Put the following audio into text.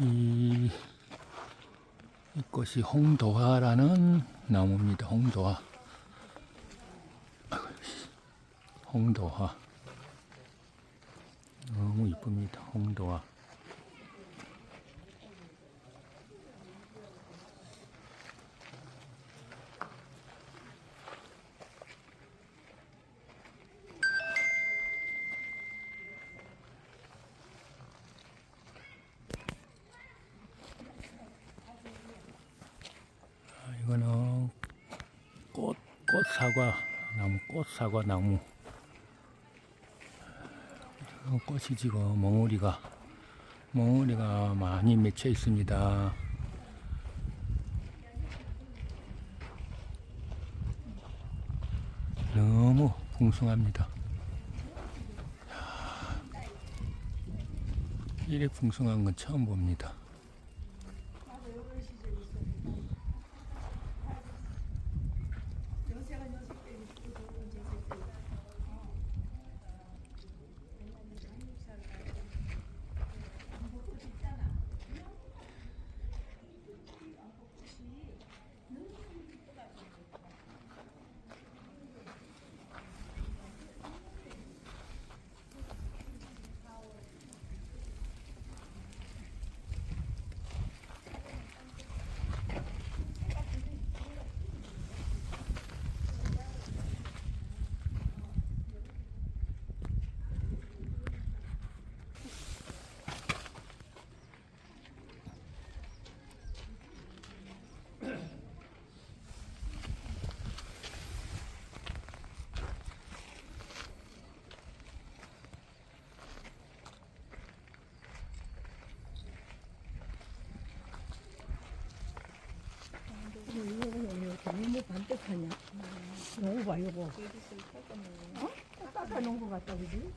이 이것이 홍도화라는 나무입니다. 홍도화. 홍도화. 너무 이쁩니다. 홍도화. 이거는 꽃, 꽃사과 나무, 꽃사과 나무. 어, 꽃이 지금 멍울이가, 멍울이가 많이 맺혀 있습니다. 너무 풍성합니다. 이래 풍성한 건 처음 봅니다. 이거 너무 반듯 하냐? 요거 봐, 요거. 어? 깎아 놓은 것 같다, 그지?